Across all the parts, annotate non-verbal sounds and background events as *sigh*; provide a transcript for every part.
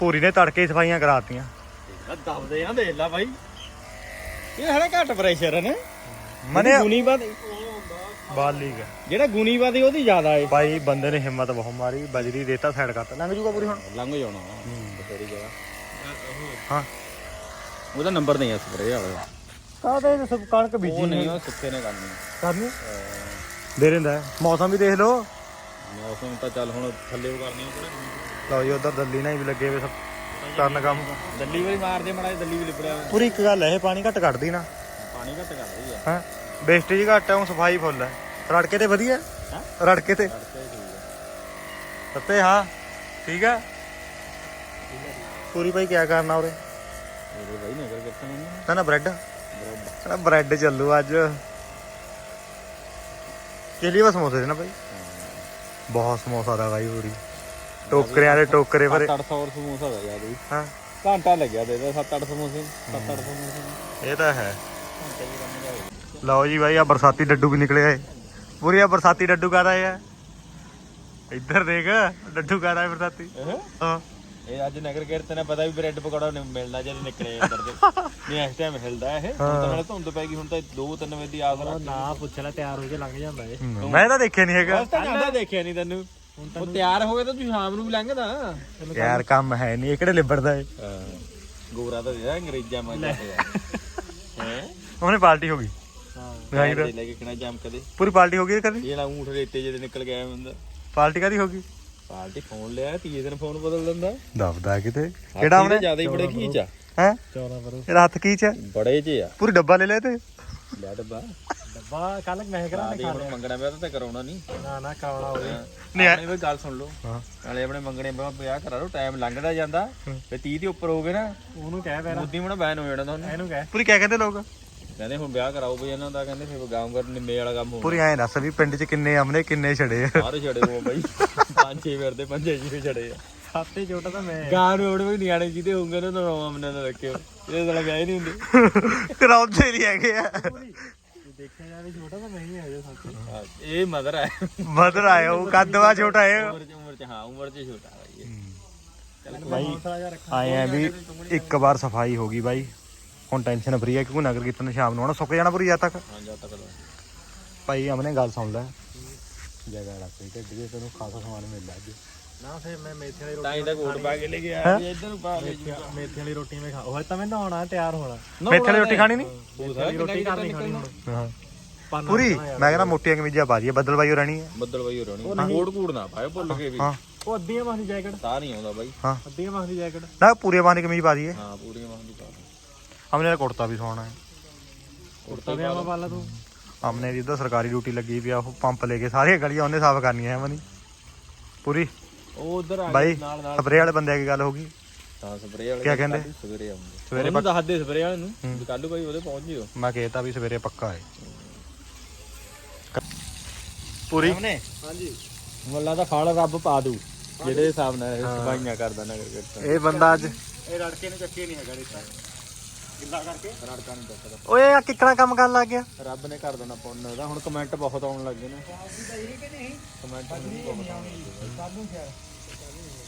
ਪੂਰੀ ਨੇ ਤੜਕੇ ਹੀ ਸਫਾਈਆਂ ਕਰਾਤੀਆਂ। ਦਬਦੇ ਆ ਦੇਖ ਲੈ ਬਾਈ। ਇਹ ਹਲੇ ਘੱਟ ਪ੍ਰੈਸ਼ਰ ਹੈ ਨਾ। ਮਨੇ ਗੁਣੀ ਬਾਦ ਬਾਲੀ ਗਾ ਜਿਹੜਾ ਗੁਣੀ ਬਾਦੀ ਉਹਦੀ ਜ਼ਿਆਦਾ ਏ। ਭਾਈ ਬੰਦੇ ਨੇ ਹਿੰਮਤ ਬਹੁਤ ਮਾਰੀ ਬਜਰੀ ਦੇਤਾ ਸਾਈਡ ਕਰਤਾ। ਲੰਘ ਜੂਗਾ ਪੂਰੀ ਹੁਣ? ਲੰਘ ਜਾਣਾ। ਬਥੇਰੀ ਜਗ੍ਹਾ। ਹਾਂ। ਉਹਦਾ ਨੰਬਰ ਨਹੀਂ ਆ ਸਪਰੇ ਵਾਲਾ। ਕਾਹਦੇ ਸਭ ਕਣਕ ਬੀਜੀ ਨਹੀਂ ਉਹ ਸੁੱਕੇ ਨੇ ਕਰਨੀ। ਕਰਨੀ? ਦੇ ਰਹਿੰਦਾ ਹੈ। ਮੌਸਮ ਵੀ ਦੇਖ ਲਓ। ਮੌਸਮ ਤਾਂ ਚੱਲ ਹੁਣ ਥੱਲੇ ਉਹ ਕਰਨੀ ਉਹ ਲਓ ਜੀ ਉਧਰ ਦੱਲੀ ਨਾਲ ਵੀ ਲੱਗੇ ਹੋਏ ਸਭ। ਕਰਨ ਕੰਮ। ਦੱਲੀ ਵਾਲੀ ਮਾਰਦੇ ਮੜਾ ਦੱਲੀ ਵੀ ਲਿਪੜਿਆ। ਪੂਰੀ ਇੱਕ ਗੱਲ ਹੈ ਇਹ ਪਾਣੀ ਘੱਟ ਕੱਢਦੀ ਨਾ। ਪਾਣੀ ਘੱਟ ਰਹੀ ਆ। ਹਾਂ? ਵੇਸਟੇਜ ਘੱਟ ਹੈ ਉਹ ਸਫ਼ਾਈ ਫੁੱਲ ਹੈ ਰੜਕੇ ਤੇ ਵਧੀਆ? ਹਾਂ? ਰੜਕੇ ਤੇ। ਸੱਤੇ ਹਾਂ ਠੀਕ ਹੈ ਪੂਰੀ ਭਾਈ ਕੀ ਕਰਨਾ ਉਰੇ? ਉਹਦੇ ਬਾਈ ਨਗਰ ਕਿੱਥੇ ਨੇ ਤਾਂ ਨਾ ਬ੍ਰੈਡ ਬਰੋਡ ਬ੍ਰੈਡ ਚੱਲੂ ਅੱਜ। ਚਲੀ ਬਸ ਸਮੋਸੇ ਦੇ ਨਾ ਭਾਈ। ਬਹੁਤ ਸਮੋਸਾ ਦਾ ਭਾਈ ਪੂਰੀ। ਟੋਕਰਿਆਂ ਦੇ ਟੋਕਰੇ ਭਰੇ। 800 ਸਮੋਸਾ ਦਾ ਯਾਦ ਵੀ ਹਾਂ। ਘੰਟਾ ਲੱਗਿਆ ਦੇ 7-8 ਸਮੋਸੇ। 7-8 ਸਮੋਸੇ। ਇਹ ਤਾਂ ਹੈ। ਲਓ ਜੀ ਭਾਈ ਆ ਬਰਸਾਤੀ ਡੱਡੂ ਵੀ ਨਿਕਲੇ ਆਏ। ਪੂਰੀ ਆ ਬਰਸਾਤੀ ਡੱਡੂ ਕਾਦਾ ਹੈ ਇੱਧਰ ਦੇਖ ਡੱਡੂ ਕਾਦਾ ਹੈ ਬਰਸਾਤੀ? ਹਾਂ। ਇਹ ਅੱਜ ਨਗਰ ਕੀਰਤਨ ਨੇ ਪਤਾ ਵੀ ਬ੍ਰੈਡ ਪਕੌੜਾ ਨਹੀਂ ਮਿਲਣਾ ਜਦ ਨਿਕਲੇ ਅੰਦਰ ਦੇ। *laughs* ਨਹੀਂ ਇਸ ਟਾਈਮ ਹਿਲਦਾ ਇਹ। ਹੁਣ ਤਾਂ ਨਾਲੇ ਧੁੰਦ ਪੈ ਗਈ ਹੁਣ ਤਾਂ 2-3 ਵਜੇ ਦੀ ਆਸ ਰੱਖ। ਨਾ ਪੁੱਛ ਲੈ ਤਿਆਰ ਹੋ ਕੇ ਲੰਘ ਜਾਂਦਾ ਏ ਮੈਂ ਤਾਂ ਦੇਖਿਆ ਨਹੀਂ ਹੈਗਾ। ਉਸ ਤਾਂ ਜਾਂਦਾ ਦੇਖਿਆ ਨਹੀਂ ਤੈਨੂੰ। ਉਹ ਤਿਆਰ ਹੋ ਗਏ ਤਾਂ ਤੂੰ ਸ਼ਾਮ ਨੂੰ ਵੀ ਲੰਘਦਾ। ਯਾਰ ਕੰਮ ਹੈ ਨਹੀਂ ਇਹ ਕਿਹੜੇ ਲਿਬੜਦਾ ਏ? ਗੋਰਾ ਤਾਂ ਜਿਹੜਾ ਅੰਗਰੇਜ਼ਾਂ ਮੈਂ ਹੈ? ਉਹਨੇ ਪਾਰਟੀ ਹੋ ਗਈ। ਹਾਂ। ਲੈ ਕੇ ਕਿਹੜਾ ਜੰਮ ਕਦੇ। ਪੂਰੀ ਪਾਰਟੀ ਹੋ ਗਈ ਕਦੀ? ਇਹ ਨਾ ਊਂਠ ਰੇਤੇ ਜਿਹੇ ਨਿਕਲ ਗਿਆ ਹੁੰਦਾ ਪਾਰਟੀ ਕਾਦੀ ਹੋ ਗਈ? ਪਾਰਟੀ ਫੋਨ ਲਿਆ ਤੀਏ ਦਿਨ ਫੋਨ ਬਦਲ ਦਿੰਦਾ। ਦਬਦਾ ਕਿਤੇ। ਕਿਹੜਾ ਉਹਨੇ ਜ਼ਿਆਦਾ ਹੀ ਬੜੇ ਖੀਚ ਆ। ਹੈ? 14 ਬਰੋ ਇਹਦਾ ਹੱਥ ਕੀ ਚ ਹੈ? ਬੜੇ ਜੇ ਆ। ਪੂਰੀ ਡੱਬਾ ਲੈ ਲੈ ਤੇ ਲਿਆ ਡੱਬਾ। ਡੱਬਾ ਕੱਲ ਮੈਂ ਕਰਾਂ ਆਦੀ ਹੁਣ ਮੰਗਣਾ ਪਿਆ ਤਾਂ ਕਰਾਉਣਾ ਨਹੀਂ। ਨਾ ਨਾ ਕਰਾਉਣਾ ਹੋਵੇ ਨਹੀਂ ਆਪਣੇ ਵੀ ਗੱਲ ਸੁਣ ਲਓ। ਹਾਂ। ਨਾਲੇ ਆਪਣੇ ਮੰਗਣੇ ਪਿਆ ਵਿਆਹ ਕਰਾ ਲਓ ਟਾਈਮ ਲੰਘਦਾ ਜਾਂਦਾ। ਤੇ 30 ਦੇ ਉੱਪਰ ਹੋ ਗਏ ਨਾ ਉਹਨੂੰ ਕਹਿ ਪੈਣਾ ਮੁੱਦੀ ਮਣਾ ਬੈਨ ਹੋ ਜਾਣਾ ਤੁਹਾਨੂੰ ਇਹਨੂੰ ਕਹਿ। ਪੂਰੀ ਕਿਆ ਕਹਿੰਦੇ ਲੋਕ? ਕਹਿੰਦੇ ਹੁਣ ਵਿਆਹ ਕਰਾਓ ਬਈ ਇਹਨਾਂ ਦਾ ਕਹਿੰਦੇ ਫਿਰ ਗਾਉਂ ਕਰ ਨਿੰਮੇ ਵਾਲਾ ਕੰਮ ਹੋ ਪੂਰੀ ਐਂ ਦੱਸ ਵੀ ਪਿੰਡ 'ਚ ਕਿੰਨੇ ਆਮਨੇ ਕਿੰਨੇ ਛੜੇ ਆ। ਸਾਰੇ ਛੜੇ ਹੋ ਬਈ। ਪੰਜ ਛੇ ਫਿਰਦੇ ਪੰਜੇ ਜੀ ਛੜੇ ਆ। ਸਾਤੇ ਛੋਟਾ ਤਾਂ ਮੈਂ। ਗਾਂ ਨੂੰ ਉੜ ਵੀ ਨਿਆਣੇ ਜਿਹਦੇ ਹੋਣਗੇ ਉਹਨਾਂ ਨੂੰ ਰੋਵਾਂ ਮਨਾਂ ਦਾ ਰੱਖਿਓ। ਇਹਦੇ ਨਾਲ ਵਿਆਹ ਹੀ ਨਹੀਂ ਹੁੰਦੇ। *laughs* ਕਰਾਉਂਦੇ ਨਹੀਂ ਹੈਗੇ ਆ। ਦੇਖਿਆ ਜਾਵੇ ਛੋਟਾ ਤਾਂ ਹੀ ਜਾ ਸਾਤੇ ਹਾਂ, ਇਹ ਮਦਰ ਹੈ ਮਦਰ ਆਇਆ ਉਹ ਕੱਦਵਾ ਛੋਟਾ ਹੈ। ਉਮਰ ਚ ਉਮਰ ਚ ਹਾਂ ਉਮਰ ਚ ਛੋਟਾ ਬਾਈ ਇਹ। ਭਾਈ ਹੌਸਲਾ ਜਿਹਾ ਰੱਖ। ਆਏ ਆ ਵੀ ਇੱਕ ਵਾਰ ਸਫ਼ਾਈ ਹੋ ਗਈ ਬਾਈ। ਹੁਣ ਟੈਨਸ਼ਨ ਫਰੀ ਹੈ ਕਿਉਂਕਿ ਨਗਰ ਕੀਰਤਨ ਸ਼ਾਮ ਨੂੰ ਆਣਾ ਸੁੱਕ ਜਾਣਾ ਪੂਰੀ ਜਦ ਤੱਕ। ਹਾਂ ਜਾ ਤੱਕ ਭਾਈ ਅਮਨੇ ਗੱਲ ਸੁਣ ਲੈ। ਜਗ੍ਹਾ ਰੱਖ ਕੇ ਢਿੱਡ ਤੈਨੂੰ ਖਾਸਾ ਸਮਾਨ ਮਿਲਦਾ ਅੱਜ। ਨਾ ਫਿਰ ਮੈਂ ਮੇਥੇ ਵਾਲੀ ਤਾਂ ਇਹਦਾ ਕੋਟ ਪਾ ਕੇ ਲੈ ਕੇ ਆਇਆ ਇੱਧਰ ਨੂੰ ਪਾ ਲੈ ਰੋਟੀ ਮੇਥੇ ਵਾਲੀ ਰੋਟੀ ਮੈਂ ਖਾ ਉਹ ਤਾਂ ਮੈਂ ਨਹਾਉਣਾ ਤਿਆਰ ਹੋਣਾ। ਮੇਥੇ ਵਾਲੀ ਰੋਟੀ ਖਾਣੀ ਨਹੀਂ ਮੇਥੇ ਵਾਲੀ ਰੋਟੀ ਘਰ ਨਹੀਂ ਖਾਣੀ ਹੁਣ ਹਾਂ। ਪਾਨਾ ਪੂਰੀ? ਮੈਂ ਕਹਿੰਦਾ ਮੋਟੀਆਂ ਕਮੀਜ਼ਾਂ ਪਾ ਦਈਏ ਬੱਦਲ ਬਾਈ ਹੋ ਰਹਿਣੀ ਹੈ ਬੱਦਲ ਬਾਈ ਹੋ। ਰਣੀ ਕੋਟ ਕੂੜ ਨਾ ਪਾਏ ਭੁੱਲ ਕੇ ਵੀ। ਹਾਂ। ਉਹ ਅੱਧੀਆਂ ਮਾਹ ਦੀ ਜੈਕਟ। ਤਾਂ ਨਹੀਂ ਆਉਂਦਾ ਬਾਈ। ਹਾਂ। ਅੱਧੀਆਂ ਮਾਹ ਦੀ ਜੈਕਟ। ਨਾ ਪੂਰੇ ਬਾਂਹ ਦੀ ਕਮੀਜ਼ ਪਾ ਦਈਏ। ਹਾਂ ਪੂਰੀ ਮਾਂ ਦੀ ਪਾ ਅਮਨੇ ਦਾ ਕੁੜਤਾ ਵੀ ਸੋਹਣਾ ਹੈ। ਕੁੜਤਾ ਵੀ ਆਵਾ ਪਾਲਾ ਤੂੰ। ਅਮਨੇ ਦੀ ਤਾਂ ਸਰਕਾਰੀ ਡਿਊਟੀ ਲੱਗੀ ਵੀ ਆ ਉਹ ਪੰਪ ਲੈ ਕੇ ਸਾਰੀਆਂ ਗਲੀਆਂ ਉਹਨੇ ਸਾਫ਼ ਕਰਨੀਆਂ ਹੈ ਮਨੀ ਪੂਰੀ? ਉਹ ਉਧਰ ਆ ਬਾਈ ਨਾਲ ਨਾਲ। ਸਪਰੇ ਵਾਲੇ ਬੰਦੇ ਕੀ ਗੱਲ ਹੋ ਗਈ। ਹਾਂ ਸਪਰੇ ਵਾਲੇ ਕਿਆ ਕਹਿੰਦੇ? ਕੱਲ੍ਹ ਸਵੇਰੇ ਆਉਂਦੇ ਸਵੇਰੇ ਸਵੇਰੇ ਦੱਸ ਦੇ ਸਪਰੇ ਵਾਲੇ ਨੂੰ। ਵੀ ਕੱਲ ਕੋਈ ਉਹਦੇ ਪਹੁੰਚ ਜਿਓ। ਮੈਂ ਕਹਿਤਾ ਵੀ ਸਵੇਰੇ ਪੱਕਾ ਹੈ ਪੂਰੀ? ਹਾਂਜੀ। ਮੁੱਲਾ ਦਾ ਫਲ ਰੱਬ ਪਾ ਦੂ। ਜਿਹੜੇ ਹਿਸਾਬ ਨਾਲ ਇਹ ਸਫਾਈਆਂ ਕਰਦਾ ਨਗਰ ਕੀਰਤਨ ਇਹ ਬੰਦਾ ਅੱਜ ਇਹ ਰੜਕੇ ਨੂੰ ਚੱਕੇ ਨਹੀਂ ਹੈਗਾ ਰੇਤਾ। ਗਿੱਲਾ ਕਰਕੇ? ਰੜਕਾ ਨਹੀਂ ਦੱਸਦਾ ਓਏ ਆ ਕਿੱਕਣਾ ਕੰਮ ਕਰਨ ਲੱਗ ਗਿਆ। ਰੱਬ ਨੇ ਕਰ ਦੇਣਾ ਪੁੰਨ ਉਹਦਾ ਹੁਣ ਕਮੈਂਟ ਬਹੁਤ ਆਉਣ ਲੱਗੇ ਨੇ। ਕਮੈਂਟ ਬਹੁਤ ਆਉਣ ਲੱਗੇ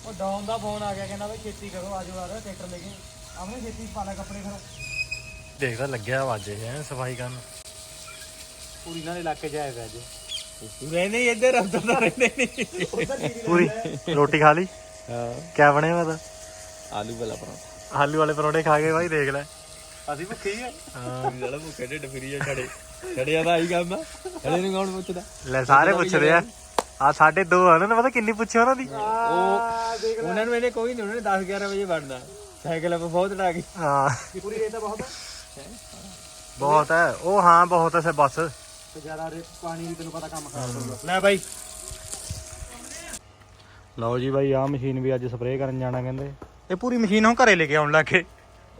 ਉਹ ਡਾਊਨ ਦਾ ਫੋਨ ਆ ਗਿਆ ਕਹਿੰਦਾ ਬਈ ਖੇਤੀ ਕਰੋ ਆਜੋ ਆ ਰਿਹਾ ਟਰੈਕਟਰ ਲੈ ਕੇ। ਆਪਣੇ ਖੇਤੀ ਪਾ ਲੈ ਕੱਪੜੇ ਫਿਰ। ਦੇਖਦਾ ਲੱਗਿਆ ਵਾਜੇ ਹੈ ਸਫ਼ਾਈ ਕਰਨ। ਪੂਰੀ ਨਾਲ ਇਲਾਕੇ ਚ ਆਇਆ ਅੱਜ। ਮੈਂ ਨਹੀਂ ਇੱਧਰ ਅੰਦਰ ਤਾਂ ਰਹਿੰਦੇ ਨਹੀਂ। ਪੂਰੀ ਰੋਟੀ ਖਾ ਲਈ? ਹਾਂ। ਕਿਆ ਬਣਿਆ ਵਾ ਤਾਂ? ਆਲੂ ਵਾਲਾ ਪਰੌਂਠਾ। ਆਲੂ ਵਾਲੇ ਪਰੌਂਠੇ ਖਾ ਕੇ ਬਾਈ ਦੇਖ ਲੈ। ਅਸੀਂ ਭੁੱਖੇ ਹੀ ਆ। ਹਾਂ। ਜਿਹੜਾ ਭੁੱਖੇ ਢਿੱਡ ਫਿਰੀ ਆ ਛੜੇ ਛੜਿਆ ਦਾ ਆਈ ਕੰਮ ਆ। ਛੜੇ ਨੂੰ ਕੌਣ ਪੁੱਛਦਾ? ਲੈ ਸਾਰੇ ਪੁੱਛਦੇ ਆ। ਆ ਸਾਡੇ ਦੋ ਆ ਉਹਨਾਂ ਨੇ ਪਤਾ ਕਿੰਨੀ ਪੁੱਛੀ ਉਹਨਾਂ ਦੀ। ਉਹ ਉਹਨਾਂ ਨੂੰ ਇਹਨੇ ਕੋਈ ਨਹੀਂ ਉਹਨਾਂ ਨੇ 10 11 ਵਜੇ ਵੜਨਾ। ਸਾਈਕਲ ਆਪਾਂ ਬਹੁਤ ਡਾ ਗਈ ਹਾਂ। ਪੂਰੀ ਰੇਤਾ ਬਹੁਤ ਹੈ ਬਹੁਤ ਹੈ ਉਹ ਹਾਂ ਬਹੁਤ ਹੈ ਸੇ ਬਸ। ਤੇ ਜ਼ਿਆਦਾ ਰੇ ਪਾਣੀ ਵੀ ਤੈਨੂੰ ਪਤਾ ਕੰਮ ਖਰਾਬ ਕਰੂਗਾ ਲੈ ਬਾਈ। ਲਓ ਜੀ ਬਾਈ ਆ ਮਸ਼ੀਨ ਵੀ ਅੱਜ ਸਪਰੇਅ ਕਰਨ ਜਾਣਾ ਕਹਿੰਦੇ। ਇਹ ਪੂਰੀ ਮਸ਼ੀਨ ਹੁਣ ਘਰੇ ਲੈ ਕੇ ਆਉਣ ਲੱਗੇ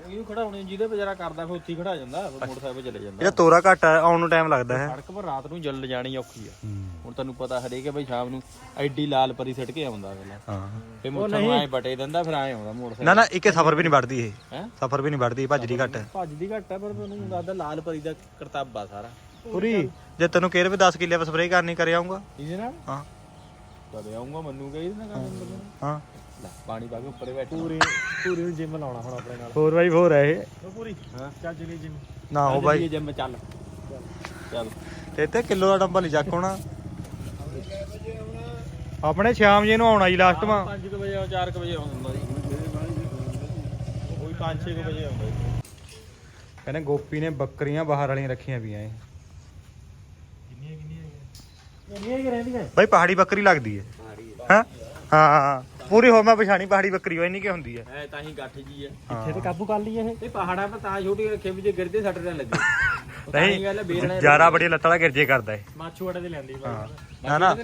ਉਹ ਖੜਾ ਹੋਣੇ ਜਿਹਦੇ ਵਿਚਾਰਾ ਕਰਦਾ ਫਿਰ ਉੱਥੇ ਹੀ ਖੜਾ ਜਾਂਦਾ ਫਿਰ ਮੋਟਰਸਾਈਕਲ ਚਲੇ ਜਾਂਦਾ। ਇਹਦਾ ਤੋਰਾ ਘੱਟ ਹੈ ਆਉਣ ਨੂੰ ਟਾਈਮ ਲੱਗਦਾ ਹੈ। ਸੜਕ ਪਰ ਰਾਤ ਨੂੰ ਜਲ ਜਾਣੀ ਔਖੀ ਆ। ਹੁਣ ਤੈਨੂੰ ਪਤਾ ਹਰੇਕ ਬਈ ਸ਼ਾਮ ਨੂੰ ਐਡੀ ਲਾਲ ਪਰੀ ਸਿੱਟ ਕੇ ਆਉਂਦਾ ਅਗਲਾ। ਹਾਂ। ਤੇ ਮੁੱਛਾਂ ਨੂੰ ਐ ਬਟੇ ਦਿੰਦਾ ਫਿਰ ਐ ਆਉਂਦਾ ਮੋਟਰਸਾਈਕਲ। ਨਾ ਨਾ ਇੱਕੇ ਸਫਰ ਵੀ ਨਹੀਂ ਵੜਦੀ ਇਹ। ਹੈ? ਸਫਰ ਵੀ ਨਹੀਂ ਵੜਦੀ ਭੱਜਦੀ ਘੱਟ। ਹੈ ਭੱਜਦੀ ਘੱਟ ਆ ਪਰ ਤੁਹਾਨੂੰ ਦੱਸਦਾ ਲਾਲ ਪਰੀ ਦਾ ਕਰਤੱਬ ਆ ਸਾਰਾ। ਪੂਰੀ। ਜੇ ਤੈਨੂੰ ਕੇਰ ਵੀ 10 ਕਿੱਲੇ ਸਪਰੇਅ ਕਰਨੀ ਕਰ ਆਉਂਗਾ ਇਹਦੇ ਨਾਲ ਹਾਂ। ਕਦੇ ਆਉਂਗਾ ਮੰਨੂਗਾ ਇਹਦੇ ਨਾਲ ਕੰਮ ਕਰਨਾ। ਹਾਂ। ਲੈ ਪਾਣੀ ਪਾ ਕੇ ਉੱਪਰੇ ਬੈਠ। ਪੂਰੀ ਪੂਰੀ ਨੂੰ ਜਿਮ ਲਾਉਣਾ ਹੁਣ ਆਪਣੇ ਨਾਲ। 4x4 ਹੈ ਇਹ? ਉਹ ਪੂਰੀ। ਹਾਂ। ਚੱਲ ਜਲੀ ਜਿਮ ਨਾ ਹੋ ਬਾਈ। ਜਿੰਮ ਚੱਲ। ਚੱਲ। ਇੱਥੇ ਕਿਲੋ ਦਾ ਡੰਬਲ ਨਹੀਂ ਚੱਕ ਹੋਣਾ। ਆਪਣੇ ਸ਼ਾਮ ਜੀ ਨੂੰ ਆਉਣਾ ਜੀ ਲਾਸਟ ਮਾ 5 ਵਜੇ 4 ਵਜੇ ਆਉਂਦਾ ਜੀ। ਕੋਈ 5-6 ਵਜੇ ਆਉਂਦਾ ਜੀ। ਕਹਿੰਦੇ ਗੋਪੀ ਨੇ ਬੱਕਰੀਆਂ ਬਾਹਰ ਵਾਲੀਆਂ ਰੱਖੀਆਂ ਪਈਆਂ ਇਹ। ਕਿੰਨੀਆਂ ਕਿੰਨੀਆਂ ਇੰਨੀਆਂ ਹੀ ਰਹਿੰਦੀਆਂ। ਬਾਈ ਪਹਾੜੀ ਬੱਕਰੀ ਲੱਗਦੀ ਹੈ ਹਾਂ ਹਾਂ। ਪੂਰੀ ਹੋ ਮੈਂ ਪਛਾਣੀ ਪਹਾੜੀ ਬੱਕਰੀ ਹੋਈ ਨਹੀਂ ਕਿ ਹੁੰਦੀ ਹੈ ਐ ਤਾਂ ਹੀ ਗੱਠ ਜੀ ਐ ਇੱਥੇ ਤੇ ਕਾਬੂ ਕਰ ਲਈ ਇਹ। ਇਹ ਪਹਾੜਾਂ 'ਤੇ ਤਾਂ ਛੋਟੀ ਰੱਖੇ ਵੀ ਜੇ ਗਿਰਦੇ ਸੱਟ ਨਾ ਲੱਗੇ। ਉਹ ਤਾਂ ਹੀ ਗੱਲ ਬੇਰਣਾ ਨਹੀਂ ਜਾਰਾ ਬੜੀਆਂ ਲੱਤਾਂ ਵਾਲਾ ਗਿਰਜੇ ਕਰਦਾ ਹੈ ਮਾਛੂ ਅੜੇ ਦੇ ਲੈਂਦੀ ਹਾਂ। ਬਾਈ ਨਾ ਨਾ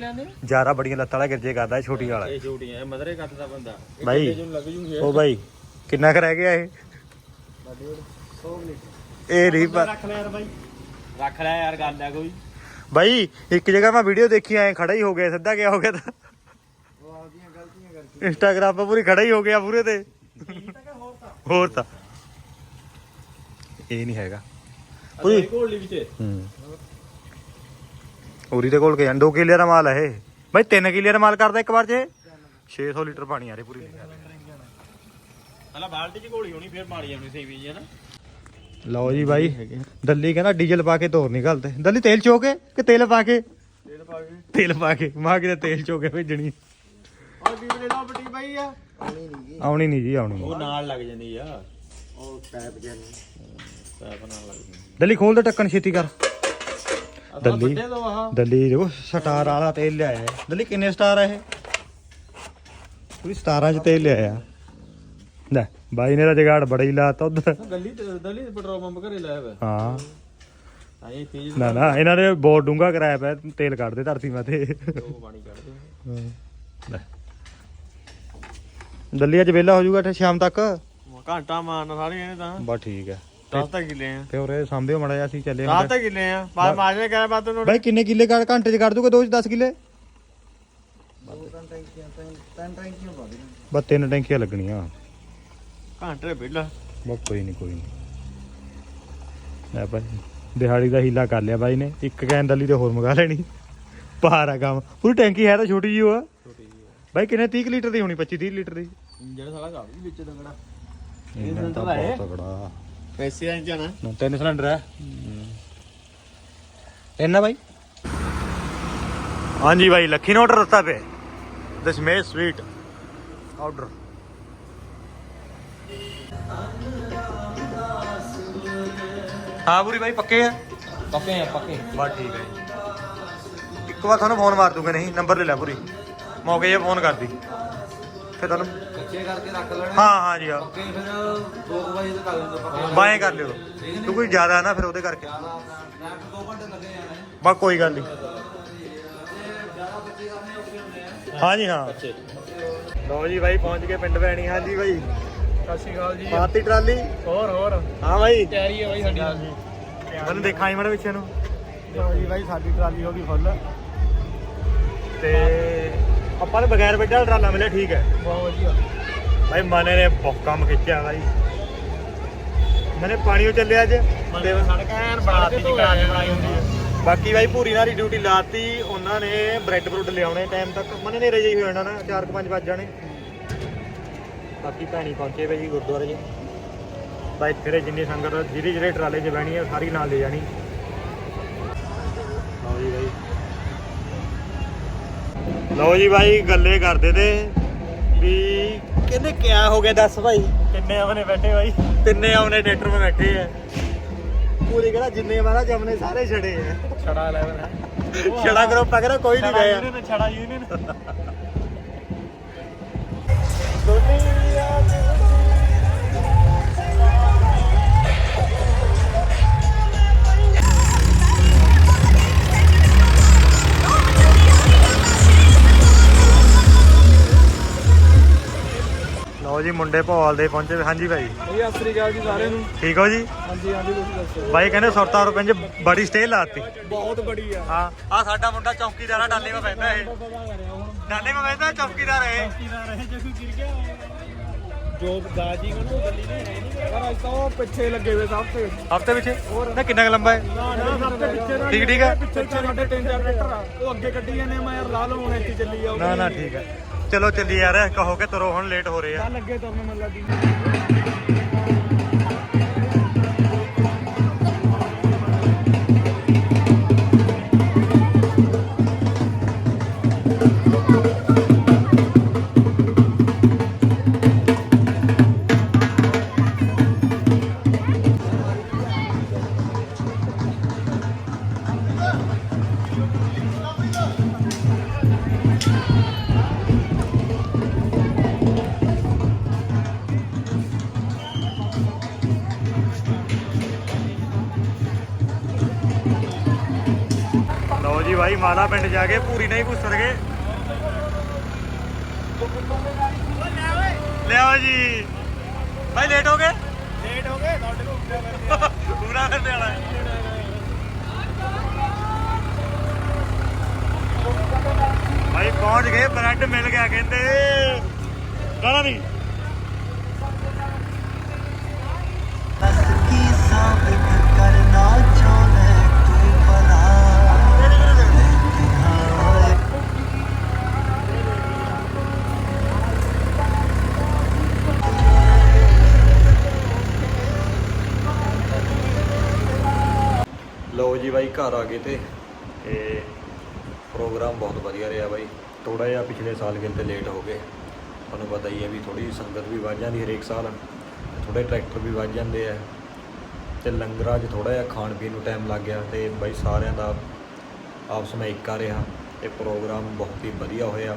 ਜਾਰਾ ਬੜੀਆਂ ਲੱਤਾਂ ਵਾਲਾ ਗਿਰਜੇ ਕਰਦਾ ਹੈ ਛੋਟੀ ਵਾਲਾ। ਇਹ ਛੋਟੀਆਂ ਇਹ ਮਦਰੇ ਕੱਟ ਦਾ ਬੰਦਾ। ਇਹ ਬਾਈ। ਕਿੱਡੇ ਜਿਹਨੂੰ ਲੱਗ ਜੂਗੀ ਉਹ ਬਾਈ ਕਿੰਨਾ ਕੁ ਰਹਿ ਗਿਆ ਇਹ? ਇਹ ਨਹੀਂ ਪਰ ਰੱਖ ਲਿਆ ਯਾਰ ਬਾਈ। ਰੱਖ ਲੈ ਯਾਰ ਗੱਲ ਹੈ ਕੋਈ। ਬਾਈ ਇੱਕ ਜਗ੍ਹਾ ਮੈਂ ਵੀਡੀਓ ਦੇਖੀ ਐ ਖੜਾ ਹੀ ਹੋ ਗਿਆ ਸਿੱਧਾ ਗਿਆ ਹੋ ਗਿਆ ਤਾਂ। ਇੰਸਟਾਗ੍ਰਾਮ 'ਤੇ ਪੂਰੀ ਖੜਾ ਹੀ ਹੋ ਗਿਆ ਪੂਰੇ ਤੇ। ਹੋਰ ਤਾਂ। ਇਹ ਨਹੀਂ ਹੈਗਾ। ਘੋਲ ਲਈ ਵਿੱਚ। ਹੂੰ। ਉਰੀ ਦੇ ਕੋਲ ਕੇ 2 ਕਿੱਲੇ ਦਾ ਮਾਲ ਹੈ ਬਾਈ 3 ਕਿੱਲੇ ਦਾ ਮਾਲ ਕਰਦਾ ਇੱਕ ਵਾਰ ਇਹ? 600 ਲੀਟਰ ਪਾਣੀ ਆ ਰਿਹਾ ਪੂਰੀ। ਹਲਾ ਬਾਲਟੀ 'ਚ ਘੋਲੀ ਹੋਣੀ ਫਿਰ ਮਾਰੀ ਜਾਣੀ ਸਹੀ ਵੀ ਹੈ ਨਾ ਲਓ ਜੀ ਬਾਈ ਦੱਲੀ ਕਹਿੰਦਾ ਡੀਜ਼ਲ ਪਾ ਕੇ ਤੋਰ ਨਿਕਲ ਤੇ ਦੱਲੀ ਤੇਲ ਚੋ ਕੇ ਕਿ ਤੇਲ ਪਾ ਕੇ? ਤੇਲ ਪਾ ਕੇ। ਤੇਲ ਪਾ ਕੇ। ਮਾਂ ਕਿਤੇ ਤੇਲ ਚੋ ਕੇ ਭੇਜਣੀ। ਦਾ ਬਾਈ ਆ। ਆਉਣੀ ਨਹੀਂ ਜੀ ਆਉਣੀ ਉਹ ਨਾਲ ਲੱਗ ਜਾਂਦੀ ਆ। ਉਹ ਪੈਪ ਜਾਨੀ ਪੈਪ ਨਾਲ ਲੱਗ ਜਾਂਦੀ। ਦੱਲੀ ਖੋਲ ਦੇ ਟੱਕਣ ਛੇਤੀ ਕਰ। ਦੱਲੀ। ਦੱਲੀ ਦੇਖੋ ਸਟਾਰ ਵਾਲਾ ਤੇਲ ਲਿਆਇਆ ਹੈ। ਦੱਲੀ ਕਿੰਨੇ ਸਟਾਰ ਆ ਇਹ? ਪੂਰੀ ਸਟਾਰਾਂ 'ਚ ਤੇਲ ਲਿਆਇਆ। ਲੈ ਬਾਈ ਨੇ ਤਾਂ ਜਗਾੜ ਬੜਾ ਹੀ ਲਾਤਾ ਉਧਰ। ਦੱਲੀ ਦੱਲੀ ਪੈਟਰੋਲ ਪੰਪ ਘਰੇ ਲਾਇਆ ਵਾ। ਹਾਂ। ਨਾ ਨਾ ਇਹਨਾਂ ਨੇ ਬਹੁਤ ਡੂੰਗਾ ਕਰਾਇਆ ਪਿਆ ਤੇਲ ਕੱਢਦੇ ਧਰਤੀ ਮਾਤੇ ਉਹ ਪਾਣੀ ਕੱਢਦੇ ਲੈ। ਦੱਲੀ ਅੱਜ ਵਿਹਲਾ ਹੋ ਜਾਊਗਾ ਤੇ ਸ਼ਾਮ ਤੱਕ। ਘੰਟਾ ਮਾਰਨਾ ਸਾਰੇ ਇਹਨੇ ਤਾਂ। ਬਸ ਠੀਕ ਹੈ। 10 ਤਾਂ ਕਿੱਲੇ ਆ। ਤੇ ਉਰੇ ਸਾਂਭਿਓ ਮੜਾ ਅਸੀਂ ਚੱਲੇ 10 ਤਾਂ ਕਿੱਲੇ ਆ। ਬਾਅਦ ਮਾਜਨੇ ਕਹਿੰਦਾ ਬਾਅਦ ਨੂੰ ਬਾਈ ਕਿੰਨੇ ਕਿੱਲੇ ਕਰ ਘੰਟੇ 'ਚ ਕਰ ਦੂਗਾ ਦੋ 'ਚ 10 ਕਿੱਲੇ? ਬਸ ਤਿੰਨ ਟੈਂਕੀਆਂ ਲੱਗਣੀਆਂ। ਘੰਟੇ ਬਿੱਲਾ ਬਸ ਕੋਈ ਨਹੀਂ ਕੋਈ ਨਹੀਂ ਲੈ ਭਾਈ ਦਿਹਾੜੀ ਦਾ ਹੀਲਾ ਕਰ ਲਿਆ ਬਾਈ ਨੇ। ਇੱਕ ਕੈਨ ਦਲੀ ਤੇ ਹੋਰ ਮੰਗਾ ਲੈਣੀ। ਭਾਰਾ ਕੰਮ। ਪੂਰੀ ਟੈਂਕੀ ਹੈ ਤਾਂ ਛੋਟੀ ਜਿਹੀ ਆ ਜੀ ਬਾਈ ਕਿੰਨੇ? 30 ਲੀਟਰ ਦੀ ਹੋਣੀ 25 30 ਲੀਟਰ ਦੀ। ਇੰਜਣ ਸਾਲਾ ਵੀ ਵਿੱਚ ਦੰਗਣਾ ਇਹ ਸਿਲੰਡਰ ਤਾਂ ਹੈ? ਤਗੜਾ ਪੈਸੇ ਆਂ ਜਾਣਾ। ਨਾ, ਤਿੰਨ ਸਿਲੰਡਰ ਹੈ ਤਿੰਨ ਬਾਈ। ਹਾਂਜੀ ਬਾਈ ਲੱਖੀ ਨੇ ਆਰਡਰ ਦਿੱਤਾ ਦਸ਼ਮੇਸ਼ ਸਵੀਟ ਆਰਡਰ ਹਾਂ ਪੂਰੀ ਬਾਈ ਪੱਕੇ ਆ? ਪੱਕੇ ਆ ਪੱਕੇ। ਬਸ ਠੀਕ ਹੈ ਜੀ। ਇੱਕ ਵਾਰ ਤੁਹਾਨੂੰ ਫੋਨ ਮਾਰ ਦੂੰਗਾ ਨਹੀਂ ਨੰਬਰ ਲੈ ਲੈ ਪੂਰੀ। ਮੌਕੇ 'ਤੇ ਫੋਨ ਕਰਦੀ। ਫਿਰ ਤੁਹਾਨੂੰ ਕੱਚੇ ਕਰਕੇ ਰੱਖ ਲੈਣੇ। ਹਾਂ ਹਾਂ ਜੀ ਹਾਂ। ਪੱਕੇ ਫਿਰ 2 ਵਜੇ ਤੱਕ ਕਰ ਦਿੰਦੇ ਪੱਕੇ ਬਾਏ ਕਰ ਲਿਓ। ਤੂੰ ਕੋਈ ਜ਼ਿਆਦਾ ਹੈ ਨਾ ਫਿਰ ਉਹਦੇ ਕਰਕੇ। ਰੈਪ 2 ਘੰਟੇ ਲੱਗੇ ਜਾਣੇ। ਬਸ ਕੋਈ ਗੱਲ ਨਹੀਂ ਹਾਂ ਜੀ ਹਾਂ। ਲਓ ਜੀ ਬਾਈ ਪਹੁੰਚ ਗਏ ਪਿੰਡ ਭੈਣੀ ਹਾਂ ਜੀ ਬਾਈ। ਸਤਿ ਸ਼੍ਰੀ ਅਕਾਲ ਜੀ। ਪਾਤੀ ਟਰਾਲੀ? ਹੋਰ ਹੋਰ। ਹਾਂ ਬਾਈ। ਤਿਆਰੀ ਹੈ ਬਾਈ ਸਾਡੀ। ਮੈਨੂੰ ਦੇਖਾਂ ਮੜਾ ਪਿੱਛੇ ਨੂੰ। ਲਓ ਜੀ ਬਾਈ ਸਾਡੀ ਟਰਾਲੀ ਹੋ ਗਈ ਫੁੱਲ। ਤੇ ਆਪਾਂ ਨੇ ਬਗੈਰ ਬੈਠਾ ਟਰਾਲਾ ਮਿਲਿਆ ਠੀਕ ਹੈ। ਬਹੁਤ ਵਧੀਆ। ਭਾਈ ਮਨੇ ਨੇ ਬਹੁਤ ਕੰਮ ਖਿੱਚਿਆ ਬਾਈ ਮਨੇ ਪਾਣੀਓ ਚੱਲਿਆ ਅੱਜ। ਤੇ ਸੜਕ ਐਨ ਬਣਾ ਕੇ ਧੋਇਆ ਬਣਾਈ ਹੁੰਦੀ ਹੈ। ਬਾਕੀ ਬਾਈ ਪੂਰੀ ਨਾਲ ਹੀ ਡਿਊਟੀ ਲਾਤੀ ਉਹਨਾਂ ਨੇ ਬ੍ਰੈਡ ਬਰੁੱਡ ਲਿਆਉਣੇ ਟਾਈਮ ਤੱਕ। ਮਨੇ ਨੇ ਰਜਈ ਹੋ ਜਾਣਾ ਨਾ 4-5 ਵੱਜ ਜਾਣੇ। ਬਾਕੀ ਭੈਣੀ ਪਹੁੰਚੇ ਬਈ ਗੁਰਦੁਆਰੇ 'ਚ। ਬਾਈ ਤੇਰੇ ਜਿੰਨੀ ਸੰਗਤ ਜਿਹੜੇ ਜਿਹੜੇ ਟਰਾਲੇ 'ਚ ਬਹਿਣੀ ਆ ਸਾਰੀ ਨਾਲ ਲੈ ਜਾਣੀ ਲਓ ਜੀ ਬਾਈ ਲਓ ਜੀ ਬਾਈ ਗੱਲੇ ਕਰਦੇ ਤੇ। ਵੀ ਕਹਿੰਦੇ ਕਿਆ ਹੋ ਗਿਆ ਦੱਸ ਭਾਈ ਕਿੰਨੇ ਆਵਨੇ ਬੈਠੇ ਬਾਈ। ਤਿੰਨੇ ਆਉਨੇ ਟਰੈਕਟਰ 'ਤੇ ਬੈਠੇ ਆ। ਪੂਰੀ ਕਿਹੜਾ ਜਿੰਨੇ ਮਾਰਾ ਜਮਨੇ ਸਾਰੇ ਛੜੇ ਆ। ਛੜਾ ਲੈ ਬਣਾ ਛੜਾ ਗਰੁੱਪ ਆ ਕੋਈ ਨਹੀਂ ਗਿਆ ਛੜਾ ਯੂਨੀਅਨ ਲਓ ਜੀ ਮੁੰਡੇ ਭੌਲ ਦੇ ਪਹੁੰਚੇ ਹੋਏ। ਹਾਂਜੀ ਭਾਈ। ਜੀ ਸਤਿ ਸ਼੍ਰੀ ਅਕਾਲ ਜੀ ਸਾਰਿਆਂ ਨੂੰ। ਠੀਕ ਹੋ ਜੀ? ਹਾਂਜੀ ਹਾਂਜੀ ਤੁਸੀਂ ਦੱਸੋ? ਬਾਈ ਕਹਿੰਦੇ ਸੁਰਤਾ ਰੁਪਏ ਚ ਬੜੀ ਸਟੇ ਲਾਤੀ। ਬਹੁਤ ਬੜੀ ਆ ਹਾਂ ਆ ਸਾਡਾ ਮੁੰਡਾ ਚੌਕੀਦਾਰ ਆ ਡਾਲੇ ਮੇ ਬੈਠਾ ਇਹ। ਡਾਲੇ ਮੇ ਬੈਠਾ ਚੌਕੀਦਾਰ ਇਹ। ਚੌਕੀਦਾਰ ਹੈ ਜੇ ਕੋਈ ਗਿਰ ਗਿਆ ਜੋ ਦਾਜੀ ਉਹਨੂੰ ਗੱਲੀ ਨਹੀਂ ਹੈ ਨਹੀਂ ਪਰ ਅੱਜ ਤਾਂ ਉਹ ਪਿੱਛੇ ਲੱਗੇ ਹੋਏ ਸਭ ਤੇ। ਹਫ਼ਤੇ ਵਿੱਚ ਨਾ ਕਿੰਨਾ ਕੁ ਲੰਬਾ ਹੈ? ਨਾ ਨਾ ਸਭ ਤੇ ਪਿੱਛੇ ਨਾ ਠੀਕ ਠੀਕ ਹੈ? ਪਿੱਛੇ ਸਾਡੇ ਤਿੰਨ ਚਾਰ ਟਰੈਕਟਰ ਆ। ਉਹ ਅੱਗੇ ਕੱਢੀ ਜਾਂਦੇ ਆ, ਮੈਂ ਯਾਰ ਲਾ ਲਵਾਂ ਹੁਣ ਇੱਥੇ ਚੱਲੀ ਜਾਓ ਨਾ ਨਾ ਠੀਕ ਹੈ। ਚਲੋ ਚੱਲੀ ਯਾਰ ਕਹੋ ਕਿ ਤੁਰੋ, ਹੁਣ ਲੇਟ ਹੋ ਰਹੇ ਆ। ਚੱਲ ਲੱਗੇ ਤੁਰਨ ਮਨ ਲੱਗੀ ਭਾਈ ਮਾਲਾ ਪਿੰਡ ਜਾ ਕੇ ਪੂਰੀ ਨਹੀਂ ਘੁੱਸਰ ਗਏ। ਲਿਆਓ ਜੀ। ਭਾਈ ਲੇਟ ਹੋ ਗਏ? ਲੇਟ ਹੋ ਗਏ ਤੁਹਾਡੇ ਪੂਰਾ ਕਰਦੇ ਵਾਲਾ। ਭਾਈ ਪਹੁੰਚ ਗਏ ਬ੍ਰੈਡ ਮਿਲ ਗਿਆ ਕਹਿੰਦੇ। ਗਾਣਾ ਨਹੀਂ। ਲਓ ਜੀ ਬਾਈ ਘਰ ਆ ਗਏ ਤੇ। ਤੇ ਪ੍ਰੋਗਰਾਮ ਬਹੁਤ ਵਧੀਆ ਰਿਹਾ ਬਾਈ। ਥੋੜਾ ਜਿਹਾ ਪਿਛਲੇ ਸਾਲ ਕਿਤੇ ਲੇਟ ਹੋ ਗਏ। ਤੁਹਾਨੂੰ ਪਤਾ ਹੀ ਹੈ ਵੀ ਥੋੜੀ ਸੰਗਤ ਵੀ ਵੱਧ ਜਾਂਦੀ ਹਰੇਕ ਸਾਲ। ਥੋੜੇ ਟਰੈਕਟਰ ਵੀ ਵੱਧ ਜਾਂਦੇ ਆ। ਤੇ ਲੰਗਰਾਂ 'ਚ ਥੋੜਾ ਜਿਹਾ ਖਾਣ ਪੀਣ ਨੂੰ ਟਾਈਮ ਲੱਗ ਗਿਆ ਤੇ ਬਾਈ ਸਾਰਿਆਂ ਦਾ ਆਪਸ ਵਿੱਚ ਏਕਾ ਰਿਹਾ। ਤੇ ਪ੍ਰੋਗਰਾਮ ਬਹੁਤ ਹੀ ਵਧੀਆ ਹੋਇਆ।